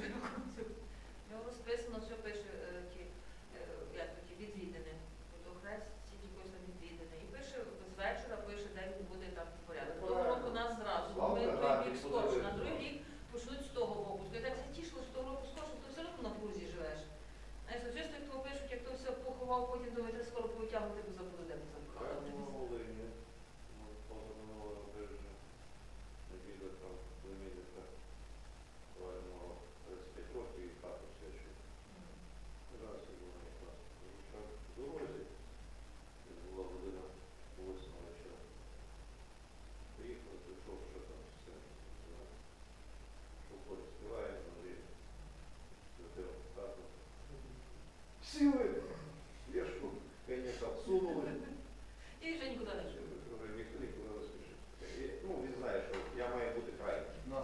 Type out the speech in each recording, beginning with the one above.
беше много, много смешно, защото беше слово говорити. І вже нікуди не живу. Е, ну, він знає, що я маю бути крайнім. Ну,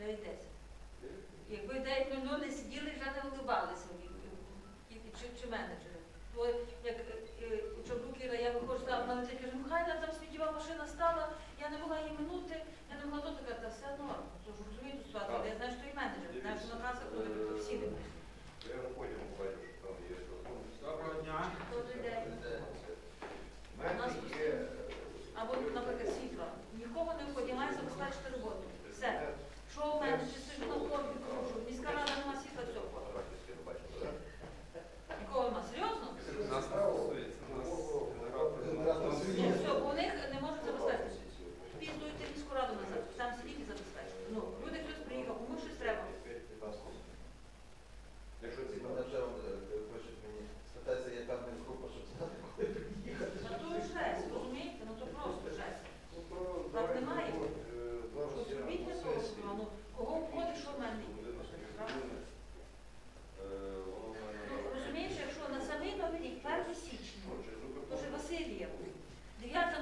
9.10. Якби 9 9.00 не сиділи, вже не улибалися чи, чи менеджери. Бо як е, у Чорбукіра я виходжу «Ну, на летить, кажу, Михайла, там сміттєва машина стала, я не могла її минути, я не могла то така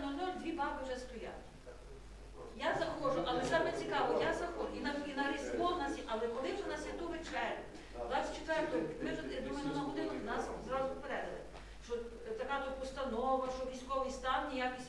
00 дві баби вже стоять. Я заходжу, але саме цікаво, я заходжу. І на, і на різдво в нас є, але коли вже на святу вечерю, 24-го, ми вже я на годину нас зразу попередили, що така то постанова, що військовий стан ніякий